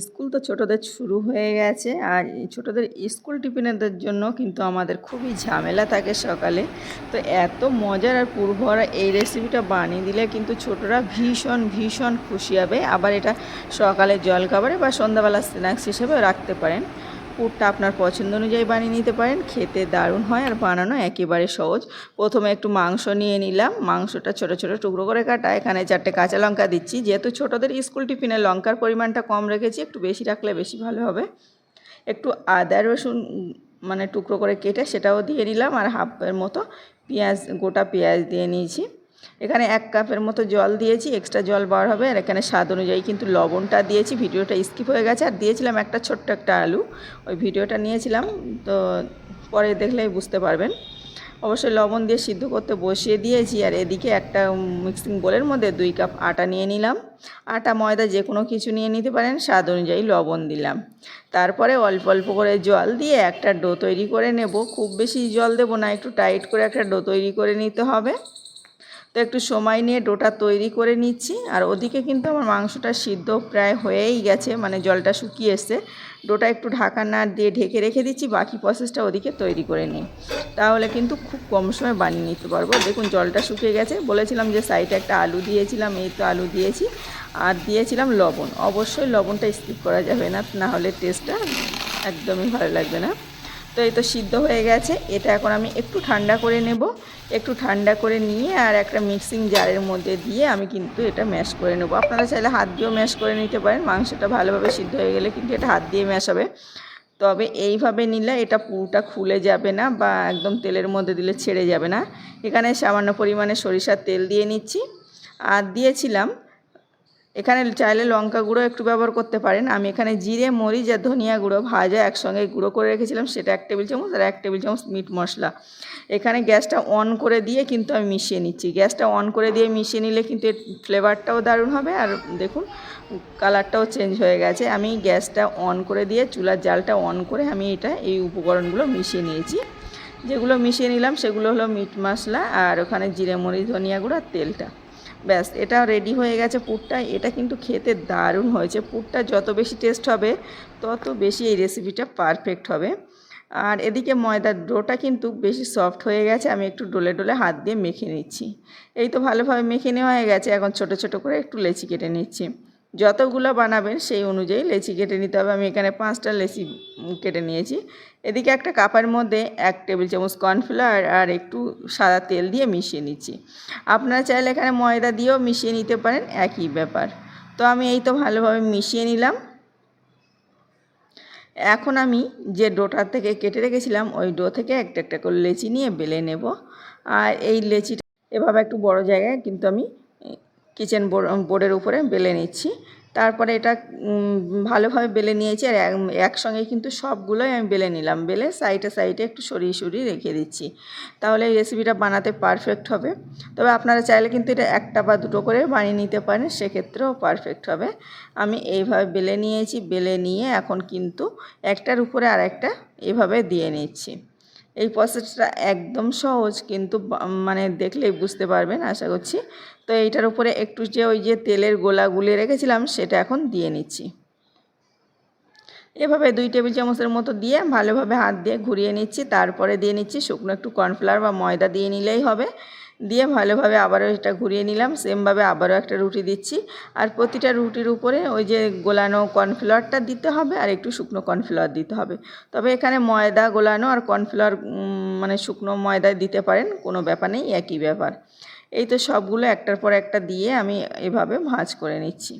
School তো ছোটোদের শুরু হয়ে গেছে আর ছোটোদের স্কুল টিফিনেদের জন্য কিন্তু আমাদের খুবই ঝামেলা থাকে সকালে। তো এত মজার আর পূর্বরা এই রেসিপিটা বানিয়ে দিলে কিন্তু ছোটরা ভীষণ ভীষণ খুশি হবে। আবার এটা সকালে জলখাবারে বা সন্ধ্যাবেলা স্ন্যাক্স হিসেবে রাখতে পারেন। পুরটা আপনার পছন্দ অনুযায়ী বানিয়ে নিতে পারেন। খেতে দারুণ হয় আর বানানো একেবারে সহজ। প্রথমে একটু মাংস নিয়ে নিলাম। মাংসটা ছোট ছোট টুকরো করে কাটা। এখানে চারটে কাঁচা লঙ্কা দিচ্ছি। যেহেতু ছোটোদের স্কুল টিফিনে লঙ্কার পরিমাণটা কম রেখেছি, একটু বেশি রাখলে বেশি ভালো হবে। একটু আদা, রসুন মানে টুকরো করে কেটে সেটাও দিয়ে নিলাম। আর হাফের মতো পেঁয়াজ, গোটা পেঁয়াজ দিয়ে নিয়েছি। এখানে এক কাপের মতো জল দিয়েছি এক্সট্রা জল বার হবে। আর এখানে স্বাদ অনুযায়ী কিন্তু লবণটা দিয়েছি, ভিডিওটা স্কিপ হয়ে গেছে। আর দিয়েছিলাম একটা ছোট্ট একটা আলু, ওই ভিডিওটা নিয়েছিলাম। তো পরে দেখলেই বুঝতে পারবেন। অবশ্যই লবণ দিয়ে সিদ্ধ করতে বসিয়ে দিয়েছি। আর এদিকে একটা মিক্সিং বোলের মধ্যে দুই কাপ আটা নিয়ে নিলাম। আটা, ময়দা যে কোনো কিছু নিয়ে নিতে পারেন, স্বাদ অনুযায়ী লবণ দিলাম। তারপরে অল্প অল্প করে জল দিয়ে একটা ডো তৈরি করে নেব। খুব বেশি জল দেবো না, একটু টাইট করে একটা ডো তৈরি করে নিতে হবে। তো একটু সময় নিয়ে ডোটা তৈরি করে নিচ্ছি। আর ওদিকে কিন্তু আমার মাংসটা সিদ্ধ প্রায় হয়েই গেছে মানে জলটা শুকিয়ে এসছে। ডোটা একটু ঢাকা না দিয়ে ঢেকে রেখে দিচ্ছি, বাকি প্রসেসটা ওদিকে তৈরি করে নিই। তাহলে কিন্তু খুব কম সময় বানিয়ে নিতে পারব। দেখুন, জলটা শুকিয়ে গেছে। বলেছিলাম যে সাইডে একটা আলু দিয়েছিলাম, এই তো আলু দিয়েছি। আর দিয়েছিলাম লবণ। অবশ্যই লবণটা স্কিপ করা যাবে না না হলে টেস্টটা একদমই ভালো লাগবে না। তো এই তো সিদ্ধ হয়ে গেছে। এটা এখন আমি একটু ঠান্ডা করে নেব। একটু ঠান্ডা করে নিয়ে আর একটা মিক্সিং জারের মধ্যে দিয়ে আমি কিন্তু এটা ম্যাশ করে নেব। আপনারা চাইলে হাত দিয়েও ম্যাশ করে নিতে পারেন। মাংসটা ভালোভাবে সিদ্ধ হয়ে গেলে কিন্তু এটা হাত দিয়ে ম্যাশ হবে তবে এইভাবে নিলে এটা পুরোটা খুলে যাবে না বা একদম তেলের মধ্যে দিলে ছেড়ে যাবে না। এখানে সামান্য পরিমাণে সরিষার তেল দিয়ে নিচ্ছি। আর দিয়েছিলাম এখানে চাইলে লঙ্কা গুঁড়ো একটু ব্যবহার করতে পারেন। আমি এখানে জিরে, মরিচ আর ধনিয়া গুঁড়ো ভাজা একসঙ্গে গুঁড়ো করে রেখেছিলাম। সেটা এক টেবিল চামচ আর এক টেবিল চামচ মিট মশলা। এখানে গ্যাসটা অন করে দিয়ে কিন্তু আমি মিশিয়ে নিচ্ছি। গ্যাসটা অন করে দিয়ে মিশিয়ে নিলে কিন্তু এর ফ্লেভারটাও দারুণ হবে। আর দেখুন, কালারটাও চেঞ্জ হয়ে গেছে। আমি গ্যাসটা অন করে দিয়ে চুলার জালটা অন করে আমি এটা এই উপকরণগুলো মিশিয়ে নিয়েছি। যেগুলো মিশিয়ে নিলাম সেগুলো হলো মিট মশলা আর ওখানে জিরে, মরিচ, ধনিয়া গুঁড়ো আর তেলটা। ব্যাস, এটা রেডি হয়ে গেছে পুরটা। এটা কিন্তু খেতে দারুণ হয়েছে। পুরটা যত বেশি টেস্ট হবে, তত বেশি এই রেসিপিটা পারফেক্ট হবে। আর এদিকে ময়দার ডোটা কিন্তু বেশি সফট হয়ে গেছে। আমি একটু ডোলে ডোলে হাত দিয়ে মেখে নিচ্ছি। এই তো ভালোভাবে মেখে নেওয়া হয়ে গেছে। এখন ছোট ছোট করে একটু লেচি কেটে নিচ্ছি। যতগুলো বানাবেন সেই অনুযায়ী লেচি কেটে নিতে হবে। আমি এখানে পাঁচটা লেচি কেটে নিয়েছি। এদিকে একটা কাপের মধ্যে এক টেবিল চামচ কর্নফ্লাওয়ার আর একটু সাদা তেল দিয়ে মিশিয়ে নিচ্ছি। আপনারা চাইলে এখানে ময়দা দিয়েও মিশিয়ে নিতে পারেন, একই ব্যাপার। তো আমি এই তো ভালোভাবে মিশিয়ে নিলাম। এখন আমি যে ডোটার থেকে কেটে রেখেছিলাম, ওই ডো থেকে একটা একটা করে লেচি নিয়ে বেলে নেব। আর এই লেচিটা এভাবে একটু বড় জায়গায় কিন্তু আমি কিচেন বোর্ডের উপরে বেলে নিচ্ছি। তারপরে এটা ভালোভাবে বেলে নিয়েছি আর একসঙ্গে কিন্তু সবগুলোই আমি বেলে নিলাম। বেলে সাইডে সাইডে একটু সরিয়ে সরিয়ে রেখে দিচ্ছি। তাহলে এই রেসিপিটা বানাতে পারফেক্ট হবে। তবে আপনারা চাইলে কিন্তু এটা একটা বা দুটো করে বানিয়ে নিতে পারেন, সেক্ষেত্রেও পারফেক্ট হবে। আমি এইভাবে বেলে নিয়েছি, বেলে নিয়ে এখন কিন্তু একটার উপরে আর একটা এইভাবে দিয়ে নিচ্ছি। এই প্রসেসটা একদম সহজ, কিন্তু মানে দেখলেই বুঝতে পারবেন, আশা করছি। তো এইটার উপরে একটু যে ওই যে তেলের গোলা গুলে রেখেছিলাম, সেটা এখন দিয়ে নিচ্ছি। এভাবে দুই টেবিল চামচের মতো দিয়ে ভালোভাবে হাত দিয়ে ঘুরিয়ে নিচ্ছি। তারপরে দিয়ে নিচ্ছি শুকনো একটু কর্নফ্লাওয়ার বা ময়দা দিয়ে নিলেই হবে। দিয়ে ভালোভাবে আবারও এটা ঘুরিয়ে নিলাম। সেমভাবে আবারও একটা রুটি দিচ্ছি। আর প্রতিটা রুটির উপরে ওই যে গোলানো কর্নফ্লাওয়ারটা দিতে হবে আর একটু শুকনো কর্নফ্লাওয়ার দিতে হবে। তবে এখানে ময়দা গোলানো আর কর্নফ্লাওয়ার মানে শুকনো ময়দা দিতে পারেন, কোনো ব্যাপার নেই, একই ব্যাপার। এই তো সবগুলো একটার পর একটা দিয়ে আমি এভাবে ভাঁজ করে নিচ্ছি।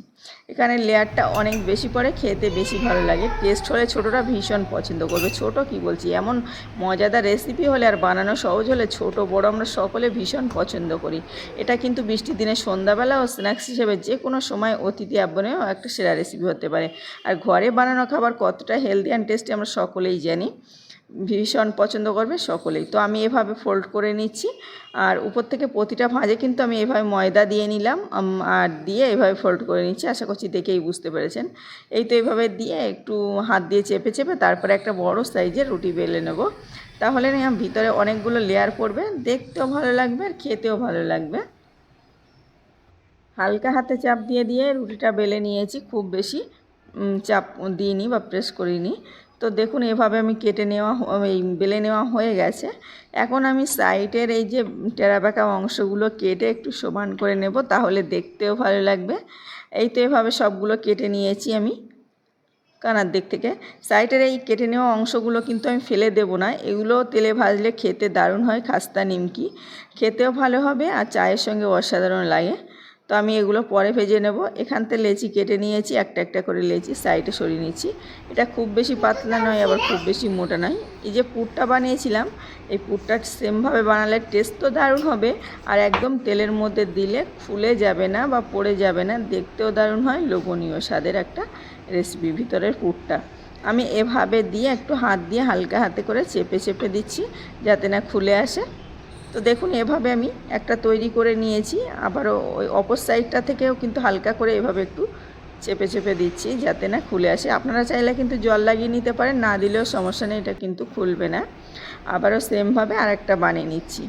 এখানে লেয়ারটা অনেক বেশি পরে খেতে বেশি ভালো লাগে। টেস্ট হলে ছোটোরা ভীষণ পছন্দ করবে। ছোট কি বলছি? এমন মজাদার রেসিপি হলে আর বানানো সহজ হলে ছোট, বড় আমরা সকলে ভীষণ পছন্দ করি। এটা কিন্তু বৃষ্টির দিনে সন্ধ্যাবেলা ও স্ন্যাক্স হিসেবে যে কোনো সময় অতিথি আব্বনেও একটা সেরা রেসিপি হতে পারে। আর ঘরে বানানো খাবার কতটা হেলদি অ্যান্ড টেস্টি আমরা সকলেই জানি। ভীষণ পছন্দ করবে সকলেই। তো আমি এভাবে ফোল্ড করে নিচ্ছি। আর উপর থেকে প্রতিটা ভাঁজে কিন্তু আমি এভাবে ময়দা দিয়ে নিলাম আর দিয়ে এভাবে ফোল্ড করে নিচ্ছি। আশা করছি দেখেই বুঝতে পেরেছেন। এই তো এইভাবে দিয়ে একটু হাত দিয়ে চেপে চেপে তারপরে একটা বড় সাইজের রুটি বেলে নেব। তাহলে ভিতরে অনেকগুলো লেয়ার পড়বে। দেখতেও ভালো লাগবে আর খেতেও ভালো লাগবে। হালকা হাতে চাপ দিয়ে দিয়ে রুটিটা বেলে নিয়েছি খুব বেশি। চাপ দিইনি বা প্রেস করিনি। তো দেখুন, এভাবে আমি কেটে নেওয়া এই বেলে নেওয়া হয়ে গেছে। এখন আমি সাইডের এই যে টেরাবাঁকা অংশগুলো কেটে একটু সমান করে নেব, তাহলে দেখতেও ভালো লাগবে। এই তো এভাবে সবগুলো কেটে নিয়েছি আমি কানার দিক থেকে। সাইডের এই কেটে নেওয়া অংশগুলো কিন্তু আমি ফেলে দেব না। এগুলো তেলে ভাজলে খেতে দারুণ হয়, খাস্তা, নিমকি। খেতেও ভালো হবে আর চায়ের সঙ্গে অসাধারণ লাগে। তো আমি এগুলো পরে ভেজে নেব। এখান থেকে লেচি কেটে নিয়েছি, একটা একটা করে লেচি সাইডে সরিয়ে নিয়েছি এটা খুব বেশি পাতলা নয়, আবার খুব বেশি মোটা নয়। এই যে পুরটা বানিয়েছিলাম, এই পুরটা সেমভাবে বানালে টেস্ট তো দারুণ হবে, আর একদম তেলের মধ্যে দিলে ফুলে যাবে না বা পড়ে যাবে না। দেখতেও দারুণ হয়, লোভনীয় স্বাদের একটা রেসিপি ভিতরের পুরটা। আমি এভাবে দিয়ে একটু হাত দিয়ে হালকা হাতে করে চেপে চেপে দিচ্ছি, যাতে না খুলে আসে। তো দেখুন, এভাবে আমি একটা তৈরি করে নিয়েছি। আবারও ওই অপর সাইডটা থেকেও কিন্তু হালকা করে এভাবে একটু চেপে চেপে দিচ্ছি যাতে না খুলে আসে। আপনারা চাইলে কিন্তু জল লাগিয়ে নিতে পারেন, না দিলেও সমস্যা নেই, এটা কিন্তু খুলবে না। আবারও সেমভাবে আর একটা বানিয়ে নিচ্ছি।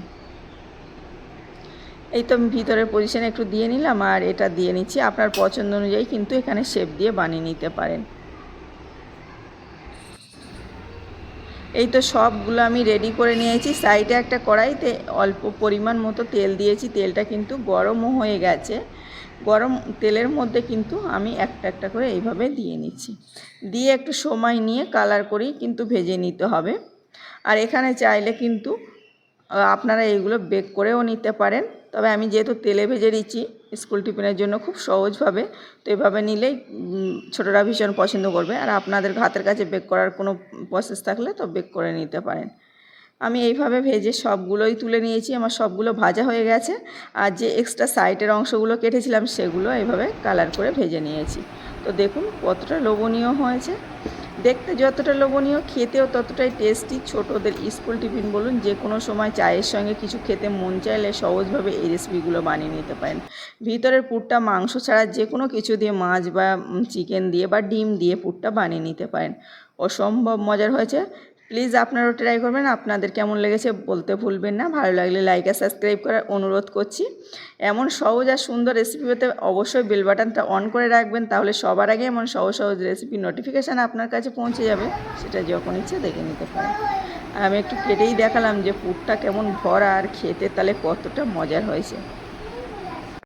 এই তো ভিতরের পজিশানে একটু দিয়ে নিলাম আর এটা দিয়ে নিচ্ছি। আপনার পছন্দ অনুযায়ী কিন্তু এখানে শেপ দিয়ে বানিয়ে নিতে পারেন। এই তো সবগুলো আমি রেডি করে নিয়েছি। সাইডে একটা কড়াইতে অল্প পরিমাণ মতো তেল দিয়েছি। তেলটা কিন্তু গরমও হয়ে গেছে। গরম তেলের মধ্যে কিন্তু আমি একটা একটা করে এইভাবে দিয়ে নিচ্ছি। দিয়ে একটু সময় নিয়ে কালার করেই কিন্তু ভেজে নিতে হবে। আর এখানে চাইলে কিন্তু আপনারা এইগুলো বেক করেও নিতে পারেন। তবে আমি যেহেতু তেলে ভেজে দিচ্ছি স্কুল টিফিনের জন্য খুব সহজভাবে, তো এভাবে নিলেই ছোটরা ভীষণ পছন্দ করবে। আর আপনাদের হাতের কাছে বেক করার কোনো প্রসেস থাকলে তো বেক করে নিতে পারেন। আমি এইভাবে ভেজে সবগুলোই তুলে নিয়েছি, আমার সবগুলো ভাজা হয়ে গেছে। আর যে এক্সট্রা সাইডের অংশগুলো কেটেছিলাম সেগুলো এইভাবে কালার করে ভেজে নিয়েছি। তো দেখুন কতটা লোভনীয় হয়েছে। দেখতে যতটা লোভনীয়, খেতেও ততটাই টেস্টি ছোটদের স্কুল টিফিন বলুন, যে কোনো সময় চায়ের সঙ্গে কিছু খেতে মন চাইলে সহজভাবে এই রেসিপিগুলো বানিয়ে নিতে পারেন। ভিতরের পুরটা মাংস ছাড়া যে কোনো কিছু দিয়ে মাছ বা চিকেন দিয়ে বা ডিম দিয়ে পুরটা বানিয়ে নিতে পারেন। অসম্ভব মজার হয়েছে। প্লিজ আপনারাও ট্রাই করবেন, আপনাদের কেমন লেগেছে বলতে ভুলবেন না। ভালো লাগলে লাইক আর সাবস্ক্রাইব করার অনুরোধ করছি। এমন সহজ আর সুন্দর রেসিপি পেতে অবশ্যই বেল বাটনটা অন করে রাখবেন, তাহলে সবার আগে এমন সহজ সহজ রেসিপি নোটিফিকেশান আপনার কাছে পৌঁছে যাবে, সেটা যখন ইচ্ছে দেখে নিতে পারেন। আমি একটু কেটেই দেখালাম যে পুরটা কেমন ভরা আর খেতে তাহলে কতটা মজার হয়েছে।